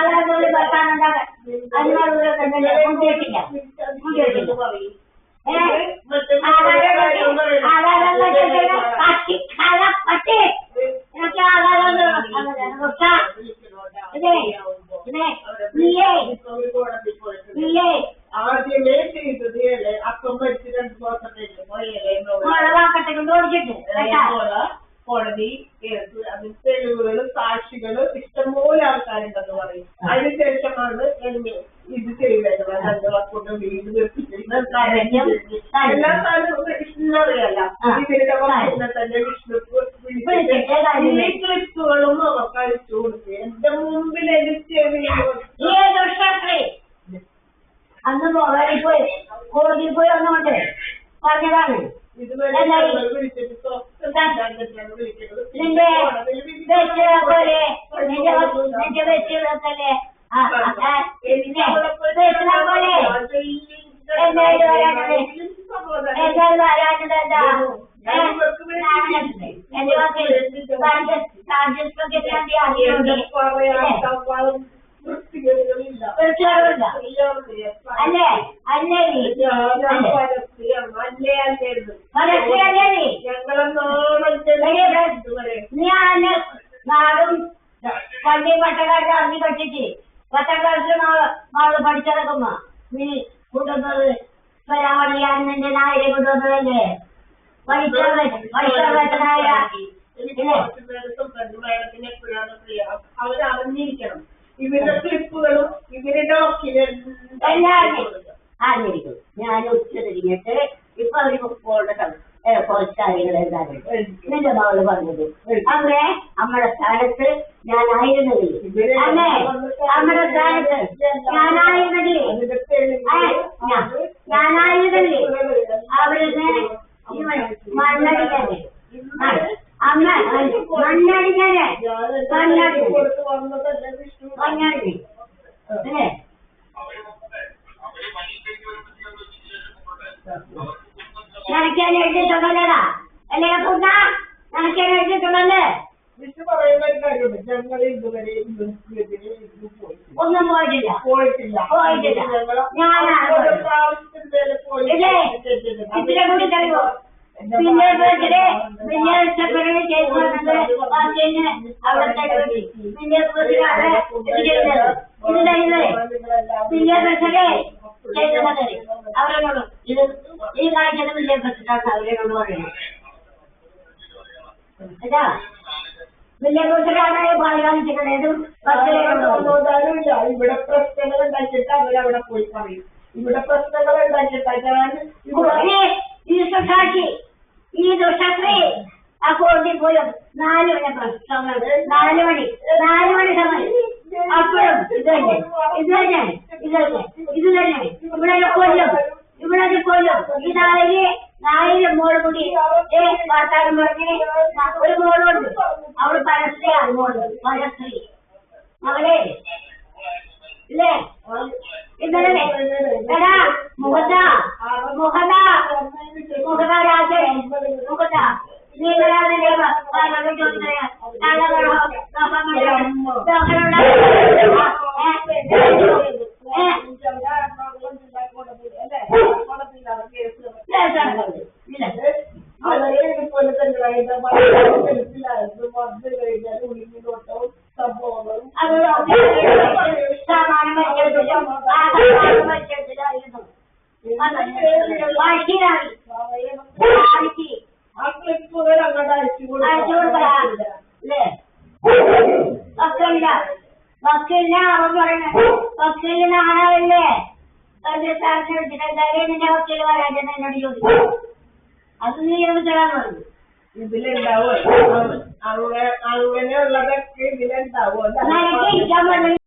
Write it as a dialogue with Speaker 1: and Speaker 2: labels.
Speaker 1: അതേപോലെ ഭർത്താനുണ്ടാകാൻ അതിനോടുള്ള കൊടുക്ക ഇതേ ഇതേ നീയേ നീയേ
Speaker 2: ആദ്യമേ ചെയ്തത് അപ്പം മരിച്ച് രണ്ട് ദിവസത്തേക്ക് പോയല്ലേ
Speaker 1: ഓടിച്ചിട്ട്.
Speaker 2: കോടതി കേസ് അതിൽ തെളിവുകളും സാക്ഷികളും ഇഷ്ടംപോലെ ആൾക്കാരുണ്ടെന്ന് പറയും. അതിനുശേഷമാണ് ഇത് ചെയ്തത് രണ്ട് വർഷം വീട് എല്ലാ സ്ഥലവും വിഷ്ണുറിയല്ല
Speaker 1: ആ.
Speaker 2: ഇവരുടെ വർഷത്തിനെ തന്നെ വിഷ്ണു ക്ലിപ്പുകളും അവർക്ക് കൊടുത്തു. എന്റെ മുമ്പിൽ
Speaker 1: അന്ന് പോയി. കോടതിയിൽ പോയി വന്നോട്ടെ പറഞ്ഞതാണ്.
Speaker 2: ഇതുവരെ വിളിച്ചിട്ട് സ്വസ്ഥം വിളിക്കുന്നത്
Speaker 1: നിന്റെ വെച്ച് പോലെ നിന്റെ നിന്റെ വെച്ച് വെക്കല്ലേ ആ ആ, പിന്നെ വെച്ചിനെ പോലെ എന്തായാലും വരാനത് എന്തായാലും വരാനത് എന്താ ഏ, നാളെ എന്റെ മക്കൾ ചാർജസ് ഒക്കെ വേണ്ടി അറിയുന്നുണ്ട് തീർച്ചയായും അല്ലേ? അല്ലേ നീ? മനസ്സിൽ അല്ലേ നീ? ഞാൻ നാടും പള്ളി പട്ടക്കാട്ട് അറിഞ്ഞു കട്ടിട്ട് പത്താം ക്ലാസ്സിൽ നാളെ നീ കൊണ്ടുവന്നത് നിന്റെ നായരെ കൊണ്ടുവന്നതല്ലേ?
Speaker 2: അവരറിഞ്ഞിരിക്കണം. ഇവരുടെ ക്ലിപ്പുകളും
Speaker 1: അറിഞ്ഞിരിക്കും ഞാൻ ഉച്ച തിരിഞ്ഞിട്ട് ഇപ്പൊ അവർ പോകേണ്ട കുറച്ച് കാര്യങ്ങൾ എന്താറുണ്ട് നിന്റെ മകൾ പറഞ്ഞത് അമ്മേ നമ്മുടെ സ്ഥാനത്ത് ഞാനായിരുന്നെങ്കിൽ അമ്മേ നമ്മുടെ സ്ഥാനത്ത് ഞാനായിരുന്നെങ്കിൽ ഞാനായിരുന്നെങ്കിൽ അവരിന്ന് മണ്ണടിക്കാനെ. അമ്മ മണ്ണടിക്കാനെ. മണ്ണടി. മണ്ണടി. അല്ലേ
Speaker 2: ഞങ്ങൾ ഇതുവരെ ഇവർക്ക് പോയി
Speaker 1: ഒന്നും പോയിട്ടില്ല.
Speaker 2: പോയിട്ടില്ല.
Speaker 1: പോയിട്ടില്ല. ഞാനാണ് പോയത്.
Speaker 2: പ്രാവശ്യത്തിൽ മേലെ പോയി
Speaker 1: ഇല്ലേ? ഇത്തിരി കൂടി തരുമോ പിന്നെ പിന്നെ സെപ്പറേറ്റ് ചെയ്ത് വന്നത് ബാക്കിന് അവിടുത്തെ പിന്നെ ഇത് ഇത് പിന്നെ ബസ്സിലെ ചെയ്തത് അവരോട് ഇത് ഈ കാഴ്ച വലിയ ബസ്സിലാണ് അവരോട് പറയുന്നത് ഇതാ വലിയ കാണിച്ചിട്ടുള്ളത് ബസ്സിലോട്
Speaker 2: സമാധാനമില്ല ഇവിടെ പ്രശ്നങ്ങൾ ഉണ്ടാക്കിയിട്ട് അവരവിടെ പോയി പറയും. ഇവിടെ പ്രശ്നങ്ങൾ ഉണ്ടാക്കിയിട്ട് ഞാൻ ഇവിടെ
Speaker 1: ഈ ദുഷ്ടശ്രീ ആ കോടതി പോലും നാല് മണി സമയം. നാല് മണി. നാല് മണി സമയം. അപ്പോഴും ഇത് തന്നെ. ഇത് തന്നെ. ഇത് തന്നെ. ഇത് തന്നെ. ഇവിടെ കൊല്ലും. ഇവിടെ കൊല്ലും. ഈ നാളിൽ നാലിൽ മോളും കൂടി വാർത്താനം പറഞ്ഞ് ഒരു മോളുണ്ട്. അവൾ പരസ്ത്രീയാണ് മോൾ. പരസ്ത്രീ അവളെ ഇല്ലേ? ഇന്നലെ എടാ മുഖത്ത മുഖത മുഖത രാജ. മുഖത നീ വരാതെ പാലോട് ചോദിച്ചത് നാളെ
Speaker 2: അവരെ ഇതുപോലെ തന്നെ മനസ്സിലായിരുന്നു കഴിഞ്ഞാൽ ഉള്ളിലോട്ടവും സംഭവങ്ങളും
Speaker 1: സാമാനം വെച്ചെടുത്തില്ല ആ
Speaker 2: ആ ക്ലിപ്പുകൾ അങ്ങോട്ട് അയച്ചു
Speaker 1: അയച്ചു കൊടുക്കലാ അല്ലേ വക്കില്ല വക്കില്ല അവൻ വക്കീൽ നാണല്ലേ അതിന്റെ സ്ഥാനത്ത് വെച്ചിട്ട് എന്തായാലും നിന്റെ വക്കീൽ വരാൻ എന്നോട് ചോദിക്കും അത് നീ തരാൻ പറഞ്ഞു
Speaker 2: ഇതിലുണ്ടാവും ang ang lagak
Speaker 1: kay bilang tawo. Nalagay jama